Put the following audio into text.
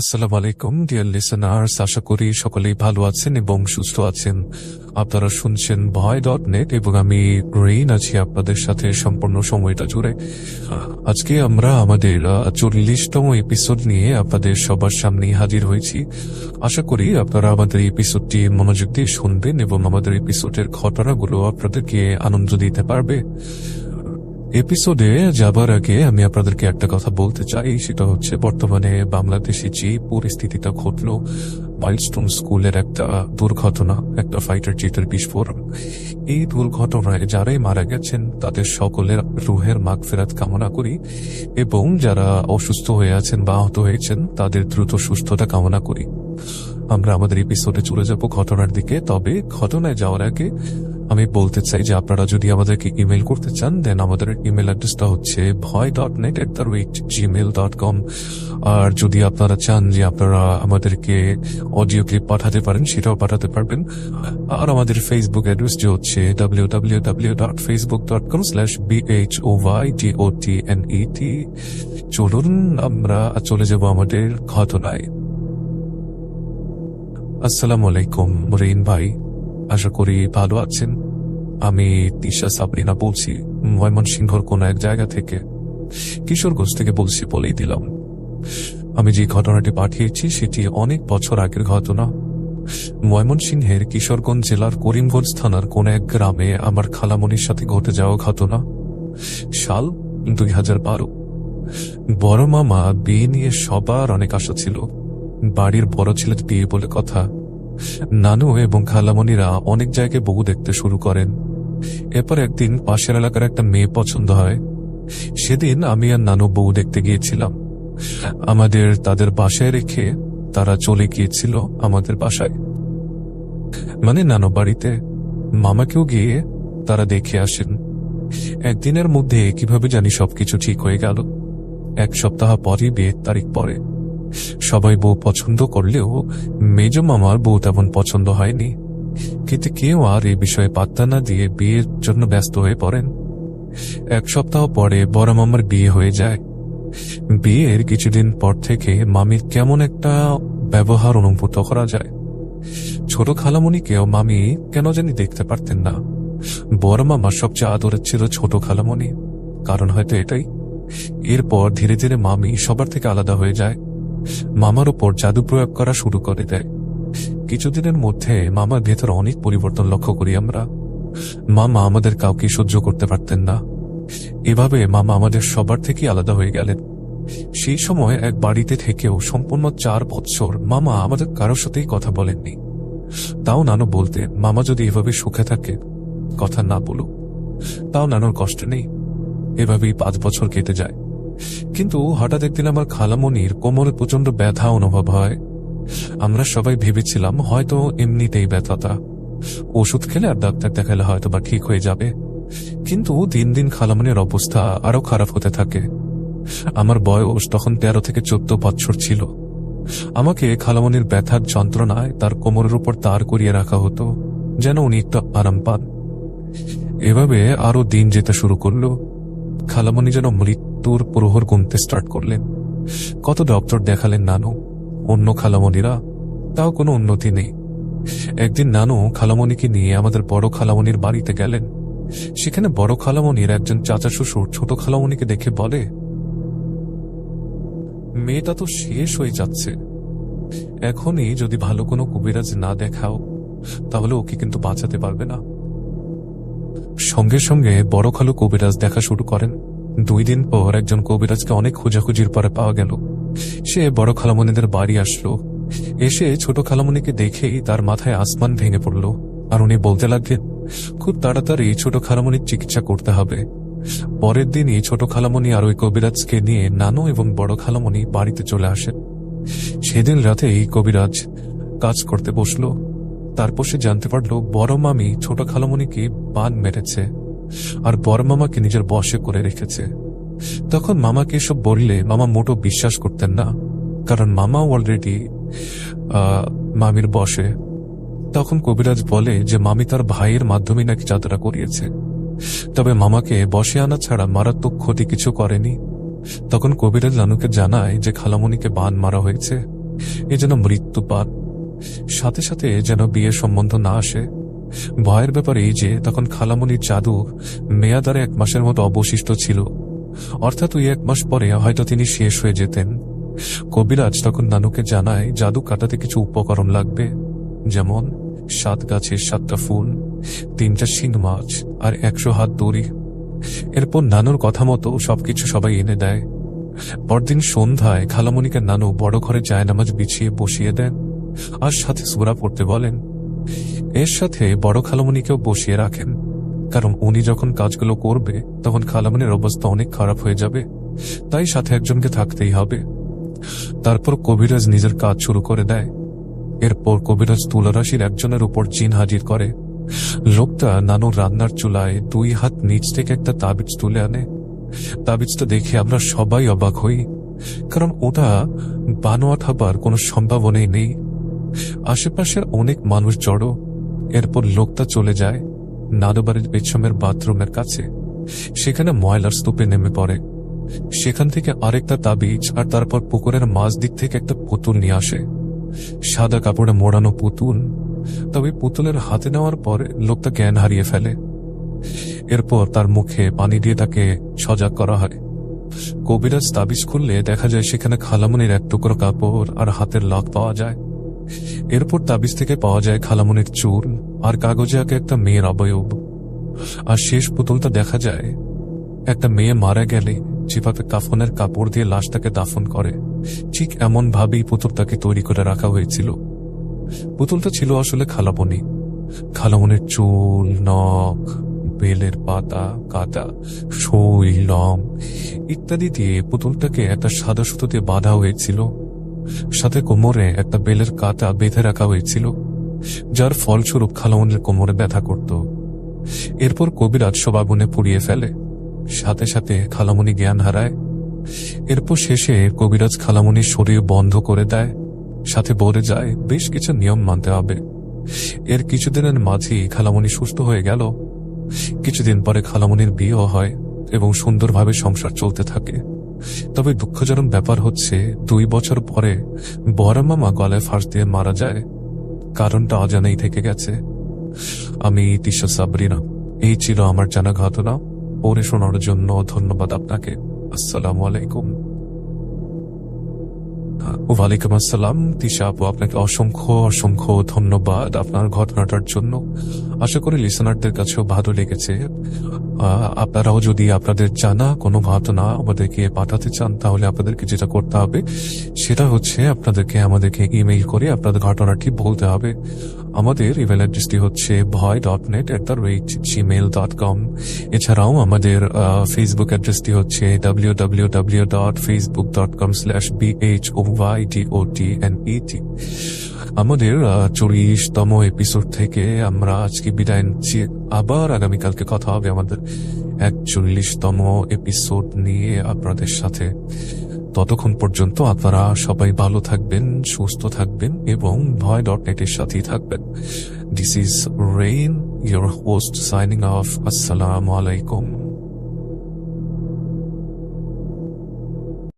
আসসালামু আলাইকুম dear listeners আশা করি সকলেই ভালো আছেন এবং সুস্থ আছেন। আপনারা শুনছেন ভয় ডট নেট এবং আমি রেইন আছি আপনাদের সাথে সম্পূর্ণ সময়টা জুড়ে। আজকে আমরা আমাদের চল্লিশতম এপিসোড নিয়ে আপনাদের সবার সামনে হাজির হয়েছি। আশা করি আপনারা আমাদের এপিসোডটি মনোযোগ দিয়ে শুনবেন এবং আমাদের এপিসোডের ঘটনাগুলো আপনাদেরকে আনন্দ দিতে পারবে। এপিসোডে যাবার আগে আমি আপনাদেরকে একটা কথা বলতে চাই, সেটা হচ্ছে বর্তমানে বাংলাদেশে যে পরিস্থিতিটা ঘটল, মাইলস্টোন স্কুলের একটা দুর্ঘটনা, একটা ফাইটার জেটের বিস্ফোরণ। এই দুর্ঘটনায় যারাই মারা গেছেন, তাদের সকলের রুহের মাগ ফেরাত কামনা করি এবং যারা অসুস্থ হয়ে আছেন বা আহত হয়েছেন, তাদের দ্রুত সুস্থতা কামনা করি। আমরা আমাদের এপিসোডে চলে যাব ঘটনার দিকে, তবে ঘটনায় যাওয়ার আগে আমি বলতে চাই যে আপনারা যদি আমাদেরকে ইমেল করতে চান দেন আমাদের ইমেল অ্যাড্রেসটা হচ্ছে ভয় dot net at the rate Gmail dot com আর যদি আপনারা চান যে আপনারা আমাদেরকে অডিও ক্লিপ পাঠাতে পারেন, সেটাও পাঠাতে পারবেন। আর আমাদের ফেসবুক অ্যাড্রেস যে হচ্ছে W W W dot Facebook dot com slash B H O Y T O T N E T চলুন, আমরা চলে যাব আমাদের ঘটনায়। আসসালামু আলাইকুম, রেইন ভাই। আশা করি ভালো আছেন। আমি তিশা সাবরিনা বলছি, ময়মনসিংহর কোন এক জায়গা থেকে। কিশোরগঞ্জ থেকে বলছি বলেই দিলাম। আমি যে ঘটনাটি পাঠিয়েছি, সেটি অনেক বছর আগের ঘটনা। ময়মনসিংহের কিশোরগঞ্জ জেলার করিমগঞ্জ থানার কোন এক গ্রামে আমার খালামনির সাথে ঘটে যাওয়া ঘটনা। সাল দুই হাজার বারো। বড় মামা বিয়ে নিয়ে সবার অনেক আশা ছিল। বাড়ির বড় ছেলের বিয়ে বলে কথা। নানু এবং খালামণিরা অনেক জায়গায় বহু দেখতে শুরু করেন। এরপর একদিন পাশের এলাকার একটা মেয়ে পছন্দ হয়। সেদিন আমি আর নানু বউ দেখতে গিয়েছিলাম। আমাদের তাদের বাসায় রেখে তারা চলে গিয়েছিল আমাদের বাসায়। মানে নানু বাড়িতে। মামাকেও গিয়ে তারা দেখে আসেন। একদিনের মধ্যে কীভাবে জানি সবকিছু ঠিক হয়ে গেল। এক সপ্তাহ পরই বিয়ের তারিখ পরে সবাই বউ পছন্দ করলেও মেজ মামার বউ তেমন পছন্দ হয়নি। কিন্তু কেউ আর এই বিষয়ে পাত্তা না দিয়ে বিয়ের জন্য ব্যস্ত হয়ে পড়েন। এক সপ্তাহ পরে বড় মামার বিয়ে হয়ে যায়। বিয়ের কিছুদিন পর থেকে মামির কেমন একটা ব্যবহার অনুভূত করা যায়। ছোট খালামণিকেও মামি কেন জানি দেখতে পারতেন না। বড় মামার সবচেয়ে আদরের ছিল ছোট খালামণি। কারণ হয়তো এটাই। এরপর ধীরে ধীরে মামি সবার থেকে আলাদা হয়ে যায়। মামার ওপর জাদু প্রয়োগ করা শুরু করে দেয়। কিছুদিনের মধ্যে মামার ভেতর অনেক পরিবর্তন লক্ষ্য করি আমরা। মামা আমাদের কাউকে সহ্য করতে পারতেন না। এভাবে মামা আমাদের সবার থেকে আলাদা হয়ে গেলেন। সেই সময় এক বাড়িতে থেকেও সম্পূর্ণ চার বৎসর মামা আমাদের কারোর সাথেই কথা বলেননি। তাও নানু বলতে, মামা যদি এভাবে সুখে থাকে, কথা না বলুক। তাও নানুর কষ্ট নেই। এভাবেই পাঁচ বছর কেটে যায়। কিন্তু হঠাৎ একদিন আমার খালামনির কোমরে প্রচণ্ড ব্যথা অনুভব হয়। আমরা সবাই ভেবেছিলাম হয়তো এমনিতেই ব্যথাটা। ওষুধ খেলে আর ডাক্তার দেখালে হয়তো বা ঠিক হয়ে যাবে। কিন্তু দিন দিন খালামনির অবস্থা আরও খারাপ হতে থাকে। আমার বয়স তখন তেরো থেকে চোদ্দ বছর ছিল। আমাকে খালামনির ব্যথার যন্ত্রণায় তার কোমরের উপর তার করিয়ে রাখা হতো, যেন উনি একটু আরাম পান। এভাবে আরও দিন যেতে শুরু করল। খালামনি যেন মৃত্যুর প্রহর গুনতে স্টার্ট করলেন। কত ডক্টর দেখালেন নানু। অন্য খালামণিরা? তাও কোনো উন্নতি নেই। একদিন নানু খালামণিকে নিয়ে আমাদের বড় খালামণির বাড়িতে গেলেন। সেখানে বড় খালামণির একজন চাচা শ্বশুর ছোট খালামণিকে দেখে বলে, মেয়েটা তো শেষ হয়ে যাচ্ছে। এখনই যদি ভালো কোনো কবিরাজ না দেখাও, তাহলে ওকে কিন্তু বাঁচাতে পারবে না। সঙ্গে সঙ্গে বড় খালু কবিরাজ দেখা শুরু করেন। দুই দিন পর একজন কবিরাজকে অনেক খোঁজাখুঁজির পরে পাওয়া গেল। সে বড় খালামণিদের বাড়ি আসলো। এসে ছোট খালামণিকে দেখেই তার মাথায় আসমান ভেঙে পড়ল আর উনি বলতে লাগলেন, খুব তাড়াতাড়ি ছোট খালামণির চিকিৎসা করতে হবে। পরের দিনই ছোট খালামণি আর ওই কবিরাজকে নিয়ে নানু এবং বড় খালামণি বাড়িতে চলে আসেন। সেদিন রাতে এই কবিরাজ কাজ করতে বসল। তারপর সে জানতে পারল, বড় মামি ছোট খালামণিকে বান মেরেছে আর বড় মামাকে নিজের বসে করে রেখেছে। তখন মামাকে এসব বললে, মামা মোটো বিশ্বাস করতেন না। কারণ মামাও অলরেডি মামির বসে। তখন কবিরাজ বলে যে মামি তার ভাইয়ের মাধ্যমে নাকি যাত্রা করিয়েছে। তবে মামাকে বসে আনা ছাড়া মারাত্মক ক্ষতি কিছু করেনি। তখন কবিরাজ নানুকে জানায় যে খালামণিকে বান মারা হয়েছে। এ যেন মৃত্যু পান সাথে সাথে যেন বিয়ের সম্বন্ধ না আসে। ভয়ের ব্যাপার এই যে, তখন খালামনির জাদু মেয়াদারে এক মাসের মতো অবশিষ্ট ছিল। অর্থাৎ ওই এক মাস পরে হয়তো তিনি শেষ হয়ে যেতেন। কবিরাজ তখন নানুকে জানায়, জাদু কাটাতে কিছু উপকরণ লাগবে, যেমন সাত গাছের সাতটা ফুল, তিনটা শিং মাছ, আর একশো হাত দড়ি। এরপর নানুর কথা মতো সবকিছু সবাই এনে দেয়। পরদিন সন্ধ্যায় খালামণিকে নানু বড় ঘরে জায়নামাজ বিছিয়ে বসিয়ে দেন, আর সাথে সুরা পড়তে বলেন। এর সাথে বড় খালামণিকেও বসিয়ে রাখেন। কারণ উনি যখন কাজগুলো করবে, তখন খালামণির অবস্থা অনেক খারাপ হয়ে যাবে। তাই সাথে একজনকে থাকতেই হবে। তারপর কবিরাজ নিজের কাজ শুরু করে দেয়। এরপর কবিরাজ তুলারাশির একজনের উপর জিন হাজির করে। লোকটা নানুর রান্নার চুলায় দুই হাত নিচ থেকে একটা তাবিজ তুলে আনে। তাবিজটা দেখে আমরা সবাই অবাক হই, কারণ ওটা বানোয়াট হবার কোনো সম্ভাবনাই নেই। আশেপাশের অনেক মানুষ জড়ো। এরপর লোকটা চলে যায়। নাদুবাড়ির পেছনের বাথরুমের কাছে। সেখানে ময়লার স্তূপে নেমে পড়ে। সেখান থেকে আরেকটা তাবিজ আর তারপর পুকুরের মাঝ দিক থেকে একটা পুতুল নিয়ে আসে। সাদা কাপড়ে মোড়ানো পুতুল। তবে পুতুলের হাতে নেওয়ার পর লোকটা জ্ঞান হারিয়ে ফেলে। এরপর তার মুখে পানি দিয়ে তাকে সজাগ করা হয়। কবিরাজ তাবিজ খুললে দেখা যায় সেখানে খালামনির এক টুকরো কাপড় আর হাতের লক পাওয়া যায়। এরপর তাবিজ থেকে পাওয়া যায় খালামনির চুল আর কাগজে আঁকে একটা মেয়ের অবয়ব। আর শেষ পুতুলটা দেখা যায়, একটা মেয়ে মারা গেলে যেভাবে কাফনের কাপড় দিয়ে লাশটাকে দাফন করে, ঠিক এমন ভাবেই পুতুলটাকে তৈরি করে রাখা হয়েছিল। পুতুলটা ছিল আসলে খালাবনি খালামনির চুল, নখ, বেলের পাতা, কাটা সই লম ইত্যাদি দিয়ে পুতুলটাকে একটা সাদা সুতো দিয়ে বাঁধা হয়েছিল। সাথে কোমরে একটা বেলের কাটা বেঁধে রাখা হয়েছিল। যার ফলস্বরূপ খালামনির কোমরে ব্যথা করত। এরপর কবিরাজ সব আগুনে পুড়িয়ে ফেলে। সাথে সাথে খালামণি জ্ঞান হারায়। এরপর শেষে কবিরাজ খালামণির শরীর বন্ধ করে দেয়। সাথে বলে যায়, বেশ কিছু নিয়ম মানতে হবে। এর কিছুদিনের মাঝেই খালামণি সুস্থ হয়ে গেল। কিছুদিন পরে খালামণির বিয়েও হয় এবং সুন্দরভাবে সংসার চলতে থাকে। তবে দুঃখজনক ব্যাপার হচ্ছে, দুই বছর পরে বড় মামা গলায় ফাঁস দিয়ে মারা যায়। কারণটা অজানাই থেকে গেছে। আমি তিশা সাবরিনা, এই ছিল আমার জানা ঘটনা। পড়ে শোনার জন্য ধন্যবাদ আপনাকে। আসসালামু আলাইকুম। ওয়ালাইকুম আসসালাম। তিশা আপু, আপনাকে অসংখ্য অসংখ্য ধন্যবাদ আপনার ঘটনাটার জন্য। আশা করি লিসনারদের কাছেও ভালো লেগেছে। আপনারাও যদি আপনাদের জানা কোনো ঘটনা আমাদেরকে পাঠাতে চান, তাহলে আপনাদেরকে যেটা করতে হবে, সেটা হচ্ছে আপনাদেরকে আমাদেরকে ইমেইল করে আপনাদের ঘটনাটি বলতে হবে। আমাদের ইমেল অ্যাড্রেসটি হচ্ছে ভয় dot net at the rate Gmail dot com এছাড়াও আমাদের ফেসবুক অ্যাড্রেসটি হচ্ছে W W W dot Facebook dot com slash B H O Y D O T N E T আমাদের চল্লিশতম এপিসোড থেকে আমরা আজকে বিদায় নিচ্ছি। আবার আগামীকালকে কথা হবে আমাদের একচল্লিশতম এপিসোড নিয়ে আপনাদের সাথে। ততক্ষণ পর্যন্ত আপনারা সবাই ভালো থাকবেন, সুস্থ থাকবেন এবং ভয় ডট নেটের সাথেই থাকবেন। This is Rain your host signing off আসসালামু আলাইকুম